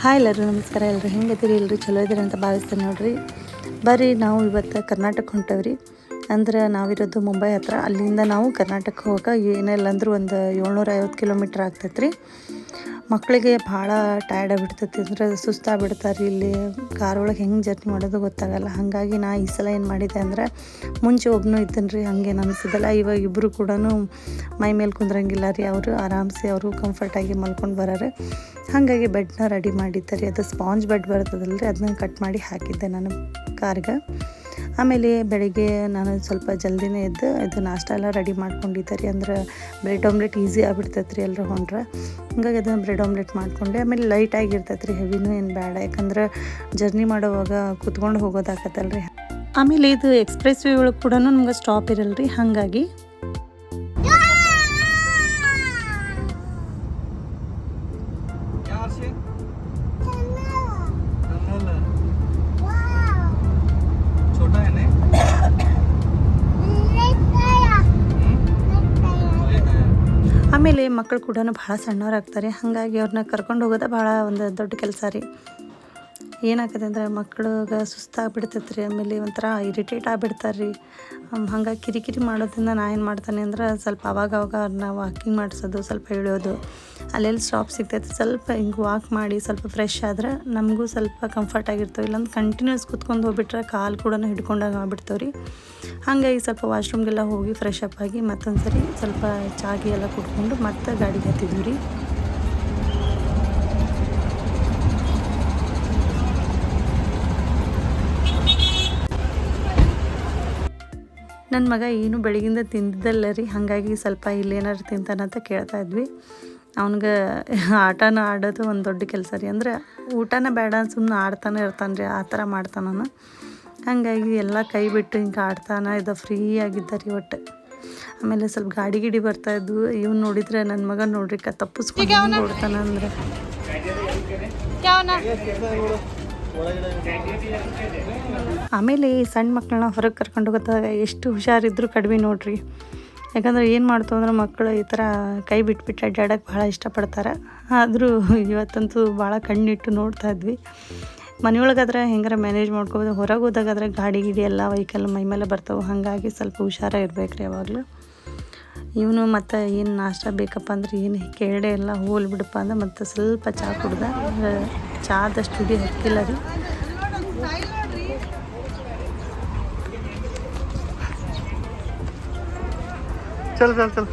Hi ಎಲ್ಲರೂ, ನಮಸ್ಕಾರ. ಎಲ್ಲರೂ ಹೆಂಗದಿರಿ ಎಲ್ಲರೂ ಚಲೋ ಇದ್ದೀರಿ ಅಂತ ಭಾವಿಸ್ತೀನಿ ನೋಡ್ರಿ. ಬರ್ರಿ, ನಾವು ಇವತ್ತು ಕರ್ನಾಟಕ ಹೊಂಟವ್ರಿ. ಅಂದ್ರೆ ನಾವಿರೋದು ಮುಂಬೈ ಹತ್ರ. ಅಲ್ಲಿಂದ ನಾವು ಕರ್ನಾಟಕ ಹೋಗಕ್ಕೆ ಏನಿಲ್ಲ ಅಂದ್ರೂ ಒಂದು ಏಳ್ನೂರ ಐವತ್ತು ಕಿಲೋಮೀಟ್ರ್ ಆಗ್ತೈತ್ರಿ. ಮಕ್ಕಳಿಗೆ ಭಾಳ ಟಯರ್ಡ್ ಆಗಿಬಿಡ್ತೈತಿ, ಅಂದ್ರೆ ಸುಸ್ತಾಗಿಬಿಡ್ತಾರೆ ಇಲ್ಲಿ. ಕಾರ್ ಒಳಗೆ ಹೆಂಗೆ ಜರ್ನಿ ಮಾಡೋದು ಗೊತ್ತಾಗಲ್ಲ. ಹಾಗಾಗಿ ನಾ ಈ ಸಲ ಏನು ಮಾಡಿದೆ ಅಂದ್ರೆ, ಮುಂಚೆ ಒಬ್ಬನು ಇದ್ದೇನೆ ರೀ ಹಂಗೇನು ಅನಿಸಿದಲ್ಲ ಇವಾಗ ಇಬ್ಬರು ಕೂಡ ಮೈ ಮೇಲೆ ಕುಂದ್ರಂಗಿಲ್ಲ ರೀ ಅವರು. ಆರಾಮ್ಸೆ ಅವರು ಕಂಫರ್ಟಾಗಿ ಮಲ್ಕೊಂಡು ಬರಾರೆ. ಹಾಗಾಗಿ ಬೆಡ್ನ ರೆಡಿ ಮಾಡಿದ್ದೆ ರೀ. ಅದು ಸ್ಪಾಂಜ್ ಬೆಡ್ ಬರ್ತದಲ್ಲ ರೀ ಅದನ್ನ ಕಟ್ ಮಾಡಿ ಹಾಕಿದ್ದೆ ನಾನು ಕಾರ್ಗೆ. ಆಮೇಲೆ ಬೆಳಗ್ಗೆ ನಾನು ಸ್ವಲ್ಪ ಜಲ್ದಿನೇ ಎದ್ದು ಇದು ನಾಷ್ಟ ಎಲ್ಲ ರೆಡಿ ಮಾಡ್ಕೊಂಡಿದ್ದೆ ರೀ. ಅಂದ್ರೆ ಬ್ರೆಡ್ ಆಮ್ಲೆಟ್ ಈಸಿ ಆಗಿಬಿಡ್ತೈತೆ ರೀ ಎಲ್ಲರೂ ಹೊಂಟ್ರೆ. ಹಂಗಾಗಿ ಅದನ್ನು ಬ್ರೆಡ್ ಆಮ್ಲೆಟ್ ಮಾಡ್ಕೊಂಡೆ. ಆಮೇಲೆ ಲೈಟ್ ಆಗಿರ್ತೈತೆ ರೀ ಹೆವಿನೂ ಏನು ಬೇಡ. ಯಾಕಂದ್ರೆ ಜರ್ನಿ ಮಾಡೋವಾಗ ಕುತ್ಕೊಂಡು ಹೋಗೋದಾಗತ್ತಲ್ಲ ರೀ. ಆಮೇಲೆ ಇದು ಎಕ್ಸ್ಪ್ರೆಸ್ ವೇ ಒಳಗೆ ಕೂಡ ನಮ್ಗೆ ಸ್ಟಾಪ್ ಇರಲ್ಲ ರೀ. ಹಾಗಾಗಿ ಮಕ್ಕಳು ಕೂಡ ಭಾಳ ಸಣ್ಣವರಾಗ್ತಾರೆ. ಹಾಗಾಗಿ ಅವ್ರನ್ನ ಕರ್ಕೊಂಡು ಹೋಗೋದೇ ಭಾಳ ಒಂದು ದೊಡ್ಡ ಕೆಲಸ ರೀ. ಏನಾಗತ್ತೆ ಅಂದ್ರೆ ಮಕ್ಳಿಗೆ ಸುಸ್ತಾಗ್ಬಿಡ್ತೈತೆ ರೀ ಆಮೇಲೆ ಒಂಥರ ಇರಿಟೇಟ್ ಆಗಿಬಿಡ್ತಾರೆ ರೀ ಹಂಗಾಗಿ ಕಿರಿಕಿರಿ ಮಾಡೋದ್ರಿಂದ ನಾ ಏನು ಮಾಡ್ತಾನೆ ಅಂದ್ರೆ ಸ್ವಲ್ಪ ಅವಾಗ ಅವಾಗ ಅವ್ರನ್ನ ವಾಕಿಂಗ್ ಮಾಡಿಸೋದು, ಸ್ವಲ್ಪ ಇಳಿಯೋದು ಅಲ್ಲೆಲ್ಲಿ ಸ್ಟಾಪ್ ಸಿಗ್ತೈತೆ. ಸ್ವಲ್ಪ ಹಿಂಗೆ ವಾಕ್ ಮಾಡಿ ಸ್ವಲ್ಪ ಫ್ರೆಶ್ ಆದ್ರೆ ನಮಗೂ ಸ್ವಲ್ಪ ಕಂಫರ್ಟ್ ಆಗಿರ್ತವೆ. ಇಲ್ಲಾಂದ್ರೆ ಕಂಟಿನ್ಯೂಸ್ ಕುತ್ಕೊಂಡು ಹೋಗ್ಬಿಟ್ರೆ ಕಾಲು ಕೂಡ ಹಿಡ್ಕೊಂಡಾಗ ಆಗ್ಬಿಡ್ತಾವೆ ರೀ ಹಾಗಾಗಿ ಸ್ವಲ್ಪ ವಾಶ್ರೂಮ್ಗೆಲ್ಲ ಹೋಗಿ ಫ್ರೆಶ್ ಅಪ್ ಆಗಿ ಮತ್ತೊಂದು ಸರಿ ಸ್ವಲ್ಪ ಚಾಗಿ ಎಲ್ಲ ಕುಡ್ಕೊಂಡು ಮತ್ತೆ ಗಾಡಿಗೆ ಹತ್ತಿದ್ವಿ ರೀ. ನನ್ನ ಮಗ ಏನು ಬೆಳಗಿಂದ ತಿಂದಿದ್ದಲ್ಲ ರೀ, ಹಾಗಾಗಿ ಸ್ವಲ್ಪ ಇಲ್ಲೇನಾರು ತಿಂತಾನಂತ ಕೇಳ್ತಾ ಇದ್ವಿ. ಅವ್ನಿಗೆ ಆಟನ ಆಡೋದು ಒಂದು ದೊಡ್ಡ ಕೆಲಸ ರೀ, ಅಂದ್ರೆ ಊಟನ ಬೇಡ ಸುಮ್ಮನೆ ಆಡ್ತಾನೆ ಇರ್ತಾನೆ ರೀ ಆ ಥರ ಮಾಡ್ತಾನ ಹಾಗಾಗಿ ಎಲ್ಲ ಕೈ ಬಿಟ್ಟು ಹಿಂಗೆ ಆಡ್ತಾನೆ ಇದು ಫ್ರೀ ಆಗಿದ್ದಾರೆ ಒಟ್ಟು. ಆಮೇಲೆ ಸ್ವಲ್ಪ ಗಾಡಿ ಗಿಡಿ ಬರ್ತಾ ಇದ್ವು. ಇವ್ನು ನೋಡಿದ್ರೆ ನನ್ನ ಮಗ ನೋಡ್ರಿ ಕ ತಪ್ಪಿಸ್ಕೊಂಡು ಓಡ್ತಾನ ಅಂದ್ರೆ. ಆಮೇಲೆ ಈ ಸಣ್ಣ ಮಕ್ಕಳನ್ನ ಹೊರಗೆ ಕರ್ಕೊಂಡು ಹೋಗೋದಾಗ ಎಷ್ಟು ಹುಷಾರಿದ್ರು ಕಡಿಮೆ ನೋಡ್ರಿ. ಯಾಕಂದ್ರೆ ಏನು ಮಾಡ್ತು ಅಂದ್ರೆ ಮಕ್ಕಳು ಈ ಥರ ಕೈ ಬಿಟ್ಬಿಟ್ಟು ಅಡ್ಡಾಡಕ್ಕೆ ಭಾಳ ಇಷ್ಟಪಡ್ತಾರೆ. ಆದರೂ ಇವತ್ತಂತೂ ಭಾಳ ಕಣ್ಣಿಟ್ಟು ನೋಡ್ತಾ ಇದ್ವಿ. ಮನೆಯೊಳಗಾದ್ರೆ ಹೆಂಗಾರ ಮ್ಯಾನೇಜ್ ಮಾಡ್ಕೋಬೋದು ಹೊರಗೆ ಹೋದಾಗಾದ್ರೆ ಗಾಡಿ ಗಿಡಿ ಎಲ್ಲ ವೆಹಿಕಲ್ ಮೈ ಮೇಲೆ ಬರ್ತಾವೆ ಹಾಗಾಗಿ ಸ್ವಲ್ಪ ಹುಷಾರ ಇರಬೇಕು ರೀ ಯಾವಾಗಲೂ. ಇವನು ಮತ್ತು ಏನು ನಾಷ್ಟ ಬೇಕಪ್ಪ ಅಂದ್ರೆ ಏನು ಕೇಳೇ ಇಲ್ಲ ಹೋಲ್ ಬಿಡಪ್ಪ ಅಂದ್ರೆ ಮತ್ತು ಸ್ವಲ್ಪ ಚಹಾ ಕುಡ್ದ ಚಹಾದಷ್ಟು ಹುಡಿ ಹಾಕಿಲ್ಲ ರೀ. ಚಲ್ ಚಲ್ ಚಲ್.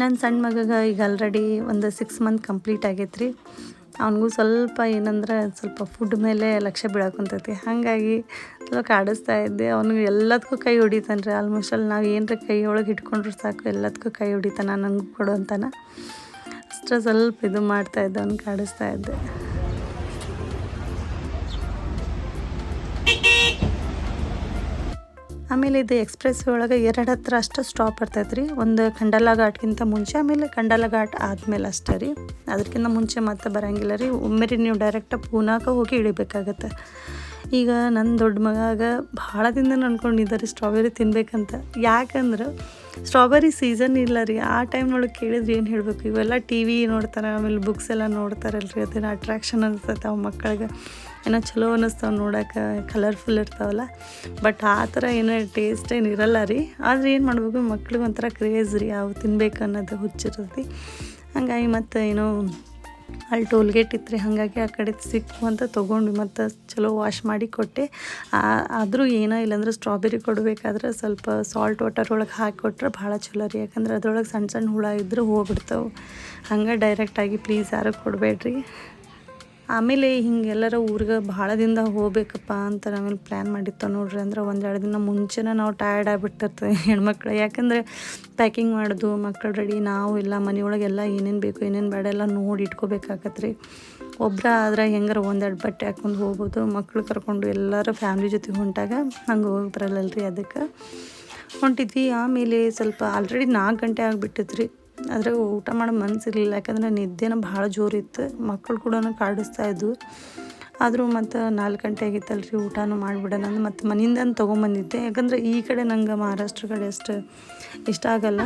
ನನ್ನ ಸಣ್ಣ ಮಗಗೆ ಈಗ ಆಲ್ರೆಡಿ ಒಂದು ಸಿಕ್ಸ್ ಮಂತ್ ಕಂಪ್ಲೀಟ್ ಆಗೈತೆ ರೀ ಅವನಿಗೂ ಸ್ವಲ್ಪ ಏನಂದ್ರೆ ಸ್ವಲ್ಪ ಫುಡ್ ಮೇಲೆ ಲಕ್ಷ್ಯ ಬೀಳಾಕುಂತೈತಿ. ಹಾಗಾಗಿ ಸ್ವಲ್ಪ ಕಾಡಿಸ್ತಾ ಇದ್ದೆ. ಅವನಿಗೆ ಎಲ್ಲದಕ್ಕೂ ಕೈ ಹೊಡಿತಾನೆ ರೀ ಆಲ್ಮೋಸ್ಟ್ ಅಲ್ಲಿ ನಾವು ಏನರ ಕೈ ಒಳಗೆ ಇಟ್ಕೊಂಡ್ರೆ ಸಾಕು, ಎಲ್ಲದಕ್ಕೂ ಕೈ ಹೊಡಿತಾನ ನನಗೂ ಕೊಡು ಅಂತಾನೆ. ಅಷ್ಟೇ ಸ್ವಲ್ಪ ಇದು ಮಾಡ್ತಾ ಇದ್ದೆ, ಅವ್ನು ಕಾಡಿಸ್ತಾ ಇದ್ದೆ. ಆಮೇಲೆ ಇದು ಎಕ್ಸ್ಪ್ರೆಸ್ ಒಳಗೆ ಎರಡು ಹತ್ರ ಅಷ್ಟು ಸ್ಟಾಪ್ ಬರ್ತೈತೆ ರೀ ಒಂದು ಖಂಡಲ ಘಾಟ್ಗಿಂತ ಮುಂಚೆ, ಆಮೇಲೆ ಖಂಡಲ ಘಾಟ್ ಆದಮೇಲೆ ಅಷ್ಟೇ ರೀ. ಅದಕ್ಕಿಂತ ಮುಂಚೆ ಮತ್ತೆ ಬರೋಂಗಿಲ್ಲ ರೀ. ಒಮ್ಮೆ ರೀ ನೀವು ಡೈರೆಕ್ಟ್ ಪೂನಾಕ ಹೋಗಿ ಇಳಿಬೇಕಾಗತ್ತೆ. ಈಗ ನನ್ನ ದೊಡ್ಡ ಮಗಾಗ ಭಾಳ ದಿನ ಅನ್ಕೊಂಡಿದ್ದಾರೆ ಸ್ಟ್ರಾಬೆರಿ ತಿನ್ಬೇಕಂತ. ಯಾಕಂದ್ರೆ ಸ್ಟ್ರಾಬೆರಿ ಸೀಸನ್ ಇಲ್ಲ ರೀ. ಆ ಟೈಮ್ನೊಳಗೆ ಕೇಳಿದ್ರೆ ಏನು ಹೇಳಬೇಕು? ಇವೆಲ್ಲ ಟಿ ವಿ ನೋಡ್ತಾರೆ, ಆಮೇಲೆ ಬುಕ್ಸ್ ಎಲ್ಲ ನೋಡ್ತಾರಲ್ರಿ. ಅದನ್ನು ಅಟ್ರಾಕ್ಷನ್ ಅನ್ಸುತ್ತೆ ಅವು ಮಕ್ಕಳಿಗೆ. ಏನೋ ಚಲೋ ಅನ್ನಿಸ್ತಾವೆ ನೋಡೋಕೆ ಕಲರ್ಫುಲ್ ಇರ್ತಾವಲ್ಲ. ಬಟ್ ಆ ಥರ ಏನೋ ಟೇಸ್ಟ್ ಏನು ಇರಲ್ಲ ರೀ. ಆದ್ರೆ ಏನು ಮಾಡಬೇಕು, ಮಕ್ಳಿಗೆ ಒಂಥರ ಕ್ರೇಜ್ ರೀ, ಅವು ತಿನ್ಬೇಕು ಅನ್ನೋದು ಹುಚ್ಚಿರ್ತೈತಿ ಹಂಗಾಗಿ ಮತ್ತು ಏನೋ ಅಲ್ಲಿ ಟೋಲ್ಗೇಟ್ ಇತ್ತು ರೀ ಹಾಗಾಗಿ ಆ ಕಡೆ ಸಿಕ್ಕು ಅಂತ ತೊಗೊಂಡು ಮತ್ತು ಚಲೋ ವಾಶ್ ಮಾಡಿ ಕೊಟ್ಟೆ. ಆದರೂ ಏನೋ ಇಲ್ಲಾಂದ್ರೆ ಸ್ಟ್ರಾಬೆರಿ ಕೊಡಬೇಕಾದ್ರೆ ಸ್ವಲ್ಪ ಸಾಲ್ಟ್ ವಾಟರ್ ಒಳಗೆ ಹಾಕಿ ಕೊಟ್ರೆ ಭಾಳ ಚಲೋ ರೀ. ಯಾಕಂದ್ರೆ ಅದ್ರೊಳಗೆ ಸಣ್ಣ ಸಣ್ಣ ಹುಳ ಇದ್ದರೆ ಹೋಗ್ಬಿಡ್ತಾವೆ. ಹಂಗೆ ಡೈರೆಕ್ಟಾಗಿ ಪ್ಲೀಸ್ ಯಾರು ಕೊಡಬೇಡ್ರಿ. ಆಮೇಲೆ ಹಿಂಗೆ ಎಲ್ಲರ ಊರಿಗೆ ಭಾಳ ದಿನದ ಹೋಗ್ಬೇಕಪ್ಪ ಅಂತ ಆಮೇಲೆ ಪ್ಲ್ಯಾನ್ ಮಾಡಿತ್ತು ನೋಡ್ರಿ. ಅಂದ್ರೆ ಒಂದೆರಡು ದಿನ ಮುಂಚೆನೇ ನಾವು ಟಯರ್ಡ್ ಆಗಿಬಿಟ್ಟಿರ್ತೀವಿ ಹೆಣ್ಮಕ್ಳು. ಯಾಕಂದರೆ ಪ್ಯಾಕಿಂಗ್ ಮಾಡೋದು ಮಕ್ಕಳು ರೆಡಿ ನಾವು ಎಲ್ಲ ಮನೆಯೊಳಗೆಲ್ಲ ಏನೇನು ಬೇಕು, ಏನೇನು ಬೇಡ ಎಲ್ಲ ನೋಡಿ ಇಟ್ಕೋಬೇಕಾಗತ್ತೆ ರೀ ಒಬ್ಬರ ಆದ್ರೆ ಹೆಂಗಾರ ಒಂದೆರಡು ಬಟ್ಟೆ ಹಾಕ್ಕೊಂಡು ಹೋಗ್ಬೋದು ಮಕ್ಕಳು ಕರ್ಕೊಂಡು ಎಲ್ಲರೂ ಫ್ಯಾಮ್ಲಿ ಜೊತೆ ಹೊಂಟಾಗ ಹಂಗೆ ಹೋಗಿ ಬರಲ್ಲಲ್ರಿ ಅದಕ್ಕೆ. ಹೊಂಟಿದ್ವಿ. ಆಮೇಲೆ ಸ್ವಲ್ಪ ಆಲ್ರೆಡಿ ನಾಲ್ಕು ಗಂಟೆ ಆಗಿಬಿಟ್ಟಿತ್ತು ರೀ ಅದ್ರಾಗ ಊಟ ಮಾಡೋ ಮನಸ್ಸಿರಲಿಲ್ಲ ಯಾಕಂದ್ರೆ ನಿದ್ದೆನೂ ಭಾಳ ಜೋರಿತ್ತು. ಮಕ್ಕಳು ಕೂಡ ಕಾಡಿಸ್ತಾ ಇದ್ವು. ಆದರೂ ಮತ್ತು ನಾಲ್ಕು ಗಂಟೆ ಆಗಿತ್ತಲ್ಲ ರೀ ಊಟನೂ ಮಾಡಿಬಿಡೋಣ ಅಂದ್ರೆ ಮತ್ತು ಮನೆಯಿಂದ ತೊಗೊಂಬಂದಿದ್ದೆ. ಯಾಕಂದ್ರೆ ಈ ಕಡೆ ನಂಗೆ ಮಹಾರಾಷ್ಟ್ರ ಕಡೆ ಅಷ್ಟು ಇಷ್ಟ ಆಗಲ್ಲ.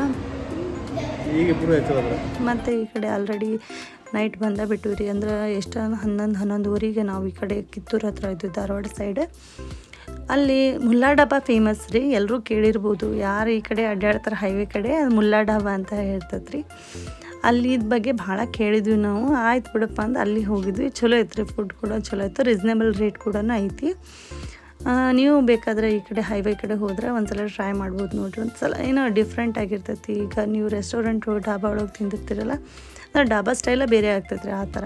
ಮತ್ತು ಈ ಕಡೆ ಆಲ್ರೆಡಿ ನೈಟ್ ಬಂದ ಬಿಟ್ಟಿವಿ ರೀ ಅಂದ್ರೆ ಎಷ್ಟು ಹನ್ನೊಂದು ಹನ್ನೊಂದುವರೆಗೆ ನಾವು ಈ ಕಡೆ ಕಿತ್ತೂರು ಹತ್ರ ಇದ್ದು ಧಾರವಾಡ ಸೈಡ್ ಅಲ್ಲಿ ಮುಲ್ಲಾ ಡಾಬಾ ಫೇಮಸ್ ರೀ. ಎಲ್ಲರೂ ಕೇಳಿರ್ಬೋದು. ಯಾರು ಈ ಕಡೆ ಅಡ್ಡಾಡ್ತಾರೆ ಹೈವೇ ಕಡೆ, ಅದು ಮುಲ್ಲಾ ಡಾಬಾ ಅಂತ ಹೇಳ್ತೈತೆ ರೀ ಅಲ್ಲಿ ಇದ್ ಬಗ್ಗೆ ಭಾಳ ಕೇಳಿದ್ವಿ ನಾವು. ಆಯ್ತು ಬಿಡಪ್ಪ ಅಂತ ಅಲ್ಲಿ ಹೋಗಿದ್ವಿ. ಚಲೋ ಐತ್ರಿ ಫುಡ್ ಕೂಡ, ಚಲೋ ಇತ್ತು ರೀಸ್ನೇಬಲ್ ರೇಟ್ ಕೂಡ ಐತಿ. ನೀವು ಬೇಕಾದರೆ ಈ ಕಡೆ ಹೈವೇ ಕಡೆ ಹೋದರೆ ಒಂದ್ಸಲ ಟ್ರೈ ಮಾಡ್ಬೋದು ನೋಡ್ರಿ. ಒಂದ್ಸಲ ಏನೋ ಡಿಫ್ರೆಂಟ್ ಆಗಿರ್ತೈತಿ. ಈಗ ನೀವು ರೆಸ್ಟೋರೆಂಟ್ ಡಾಬಾ ಒಳಗೆ ತಿಂದಿರ್ತೀರಲ್ಲ ಅಂದ್ರೆ ಡಾಬಾ ಸ್ಟೈಲ ಬೇರೆ ಆಗ್ತೈತೆ ರೀ ಆ ಥರ.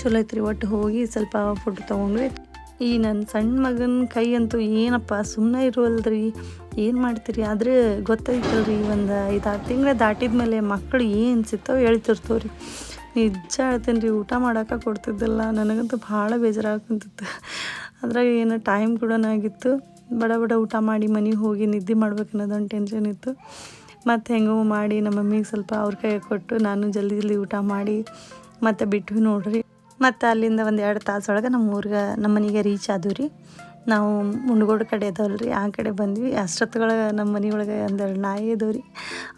ಚಲೋ ಐತ್ರಿ. ಒಟ್ಟು ಹೋಗಿ ಸ್ವಲ್ಪ ಫುಡ್ ತೊಗೊಂಡ್ವಿ. ಈ ನನ್ನ ಸಣ್ಣ ಮಗನ ಕೈ ಅಂತೂ ಏನಪ್ಪ ಸುಮ್ಮನೆ ಇರುವಲ್ರಿ ಏನು ಮಾಡ್ತೀರಿ? ಆದರೆ ಗೊತ್ತೈತಲ್ರಿ ಒಂದು ಐದಾರು ತಿಂಗಳ ದಾಟಿದ ಮೇಲೆ ಮಕ್ಕಳು ಏನು ಸಿಗ್ತಾವೆ ಹೇಳ್ತಿರ್ತವೆ ರೀ ನಿಜ ಹೇಳ್ತೇನೆ ರೀ ಊಟ ಮಾಡೋಕೆ ಕೊಡ್ತಿದ್ದಿಲ್ಲ. ನನಗಂತೂ ಭಾಳ ಬೇಜಾರಾಗ್ತಿತ್ತು. ಅದ್ರಾಗ ಏನು ಟೈಮ್ ಕೂಡ ಆಗಿತ್ತು ಬಡ ಬಡ ಊಟ ಮಾಡಿ ಮನೆಗೆ ಹೋಗಿ ನಿದ್ದೆ ಮಾಡ್ಬೇಕು ಅನ್ನೋದೊಂದು ಟೆನ್ಷನ್ ಇತ್ತು. ಮತ್ತು ಹೆಂಗೋ ಮಾಡಿ ನಮ್ಮ ಮಮ್ಮಿಗೆ ಸ್ವಲ್ಪ ಅವ್ರ ಕೈ ಕೊಟ್ಟು ನಾನು ಜಲ್ದಿ ಜಲ್ದಿ ಊಟ ಮಾಡಿ, ಮತ್ತೆ ಬಿಟ್ವಿ ನೋಡ್ರಿ. ಮತ್ತು ಅಲ್ಲಿಂದ ಒಂದು ಎರಡು ತಾಸೊಳಗೆ ನಮ್ಮ ಊರಿಗೆ ನಮ್ಮ ಮನೆಗೆ ರೀಚ್ ಆದವು ರೀ. ನಾವು ಮುಂಡಗೋಡು ಕಡೆ ಅದಾವಲ್ಲ ರೀ, ಆ ಕಡೆ ಬಂದ್ವಿ. ಅಷ್ಟೊತ್ತೊಳಗೆ ನಮ್ಮ ಮನೆಯೊಳಗೆ ಒಂದೆರಡು ನಾಯಿ ಇದಾವೆ ರೀ.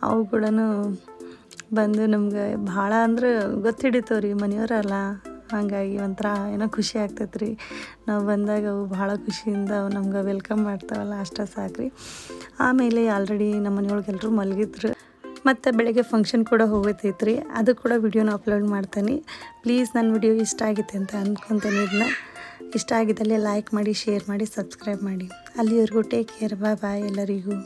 ಅವು ಕೂಡ ಬಂದು ನಮ್ಗೆ ಭಾಳ ಅಂದ್ರೆ ಗೊತ್ತು ಹಿಡಿತಾವೆ ರೀ ಮನೆಯವರಲ್ಲ. ಹಾಗಾಗಿ ಒಂಥರ ಏನೋ ಖುಷಿ ಆಗ್ತೈತೆ ರೀ. ನಾವು ಬಂದಾಗ ಅವು ಭಾಳ ಖುಷಿಯಿಂದ ಅವು ನಮ್ಗೆ ವೆಲ್ಕಮ್ ಮಾಡ್ತಾವಲ್ಲ, ಅಷ್ಟೇ ಸಾಕು ರೀ ಆಮೇಲೆ ಆಲ್ರೆಡಿ ನಮ್ಮ ಮನೆಯೊಳಗೆ ಎಲ್ಲರೂ ಮಲಗಿದ್ರು. ಮತ್ತು ಬೆಳಗ್ಗೆ ಫಂಕ್ಷನ್ ಕೂಡ ಹೋಗೋತೈತ್ರಿ. ಅದು ಕೂಡ ವಿಡಿಯೋನ ಅಪ್ಲೋಡ್ ಮಾಡ್ತೀನಿ. ಪ್ಲೀಸ್ ನನ್ನ ವಿಡಿಯೋ ಇಷ್ಟ ಆಗಿತ್ತೆ ಅಂತ ಅಂದ್ಕೊತೀನಿ ಇದನ್ನ ಇಷ್ಟ ಆಗಿದ್ದಲ್ಲಿ ಲೈಕ್ ಮಾಡಿ ಶೇರ್ ಮಾಡಿ ಸಬ್ಸ್ಕ್ರೈಬ್ ಮಾಡಿ. ಅಲ್ಲಿವರೆಗೂ ಟೇಕ್ ಕೇರ್ ಬಾಯ್ ಬಾಯ್ ಎಲ್ಲರಿಗೂ.